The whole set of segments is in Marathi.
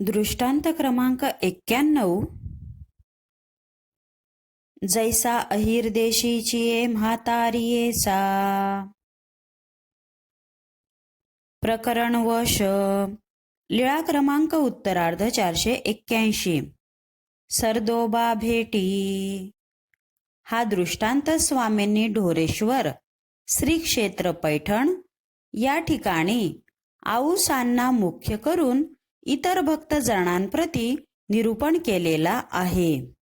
दृष्टांत क्रमांक एक्क्याण्णव. जैसा अहिर देशीची ये म्हातारियेचा प्रकरण वश. लिळा क्रमांक उत्तरार्ध चारशे एक्क्याऐंशी. सरदोबा भेटी. हा दृष्टांत स्वामींनी ढोरेश्वर श्री क्षेत्र पैठण या ठिकाणी आऊसांना मुख्य करून इतर भक्तजनांप्रती निरूपण केलेला आहे.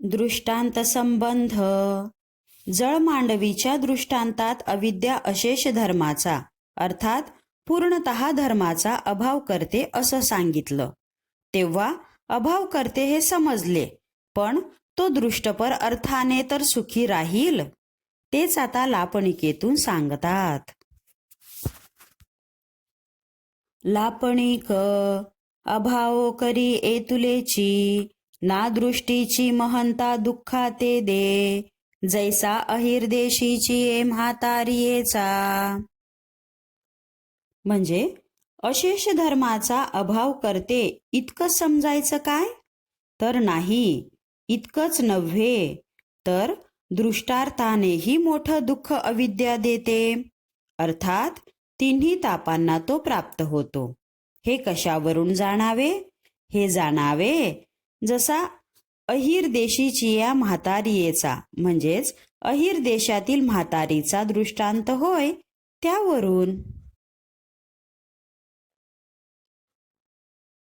दृष्टांत संबंध. जळमांडवीच्या दृष्टांतात अविद्या अशेष धर्माचा अर्थात पूर्णतः धर्माचा अभाव करते असं सांगितलं. तेव्हा अभाव करते हे समजले पण तो दृष्टपर अर्थाने तर सुखी राहील तेच आता लापणिकेतून सांगतात. लापणिक. अभाव करी एतुलेची ना दृष्टीची महंता दुःखा ते दे. जैसा अहिर देशीची ए म्हातारियेचा म्हणजे अशेष धर्माचा अभाव करते इतकं समजायचं काय? तर नाही इतकंच नव्हे तर दृष्टार्थानेही मोठं दुःख अविद्या देते. अर्थात तिन्ही तापांना तो प्राप्त होतो. हे कशावरून जाणावे? हे जाणावे जसा अहिर देशीची या म्हातारीयेचा म्हणजेच अहिर देशातील म्हातारीचा दृष्टांत होय त्यावरून.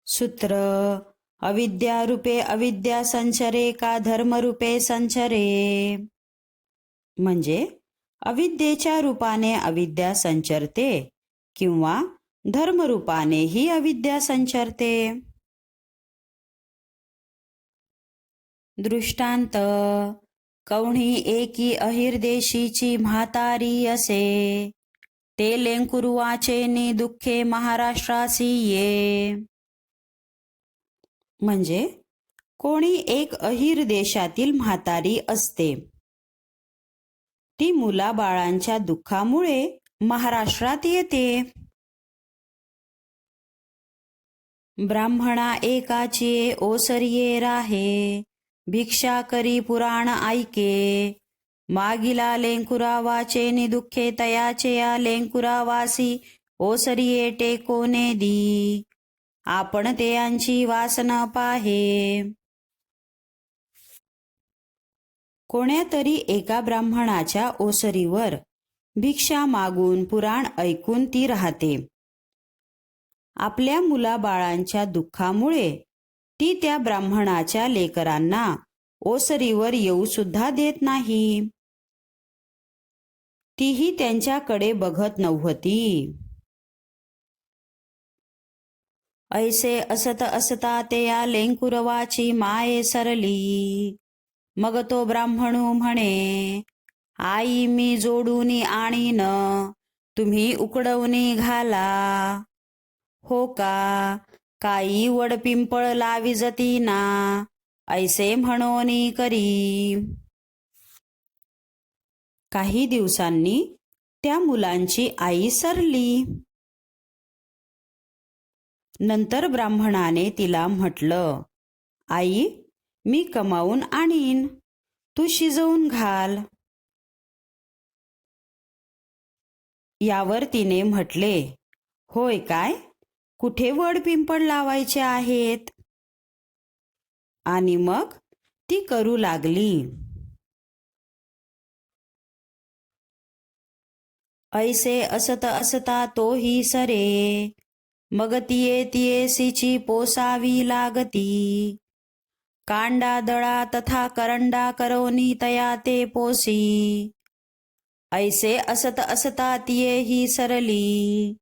सूत्र अविद्यारूपे अविद्या संचरे का धर्मरूपे संचरे. म्हणजे अविद्येच्या रूपाने अविद्या संचरते किंवा धर्मरूपानेही अविद्या संचरते. दृष्टांत. कवणी एकी अहिरदेशीची म्हातारी असे. ते लेंकुरुवाचे नि दुःखे महाराष्ट्रासी ये. म्हणजे कोणी एक अहिर देशातील म्हातारी असते. ती मुलाबाळांच्या दुःखामुळे महाराष्ट्रात येते. ब्राह्मणा एकाचे ओसरिये राहे भिक्षा करी पुराण ऐके. मागिला लेंकुरावाचे निदुःखे तयाचे या लेंकुरावासी ओसरिये टेकोने दी. आपण ते यांची वासना पाहे. कोण्यातरी एका ब्राह्मणाच्या ओसरीवर भिक्षा मागून पुराण ऐकून ती राहते. आपल्या मुलाबाळांच्या दुःखामुळे ती त्या ब्राह्मणाच्या लेकरांना ओसरीवर येऊ सुद्धा देत नाही. तीही त्यांच्याकडे बघत नव्हती. ऐसे असत असता ते या लेंकुरवाची माये सरली. मग तो ब्राह्मणू म्हणे आई मी जोडूनी आणीन तुम्ही उकडवणी घाला. हो का? काही वड पिंपळ लावी जती ना ऐसे म्हणोनी करी. काही दिवसांनी त्या मुलांची आई सरली. नंतर ब्राह्मणाने तिला म्हटलं आई मी कमावून आणीन. तू शिजवून घाल. यावर तिने म्हटले होय काय? कुठे वड पिंपळ लावायचे आहेत? आणि मग ती करू लागली. ऐसे असत असता तोही सरे मग तिये सिची पोसावी लागती. कांडा दळा तथा करंडा करोनी तया ते पोसी। ऐसे असत असता तियेही सरली।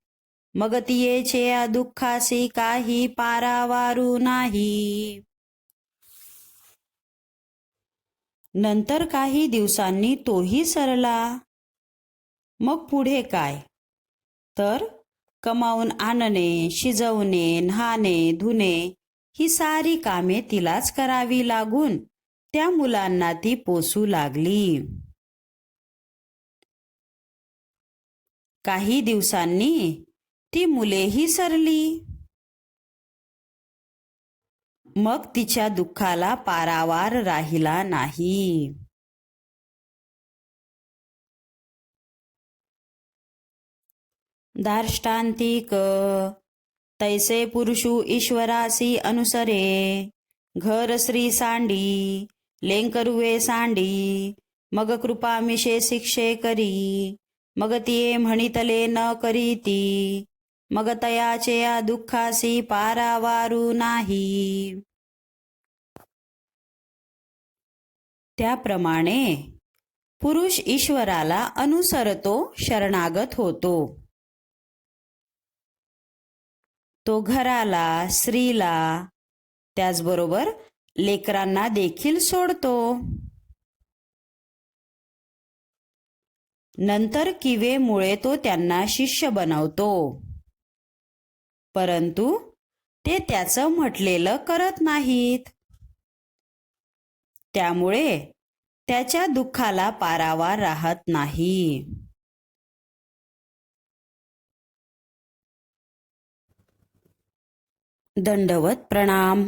मग तियेचे या दुःखासी काही पारावारू नाही। नंतर काही दिवसांनी तोही सरला। मग पुढे काय? तर कमावून आणणे शिजवणे न्हाणे धुणे ही सारी कामे तिलाच करावी लागून. त्या मुलांना ती पोसू लागली. काही दिवसांनी ती मुलेही सरली. मग तिच्या दुःखाला पारावार राहिला नाही. दार्ष्टांतिक तैसे पुरुषू ईश्वरासी अनुसरे। घर श्री सांडी लेंकरुवे सांडी मग कृपा मिशे शिक्षे करी मग तिये म्हणितले न करीती मग तयाचे या दुःखासी पारावारू नाही। त्याप्रमाणे पुरुष ईश्वराला अनुसरतो शरणागत होतो। तो घराला स्त्रीला त्याचबरोबर लेकरांना देखील सोडतो. नंतर किवेमुळे तो त्यांना शिष्य बनवतो. परंतु ते त्याचं म्हटलेलं करत नाहीत. त्यामुळे त्याच्या दुःखाला पारावार राहत नाही. दंडवत प्रणाम.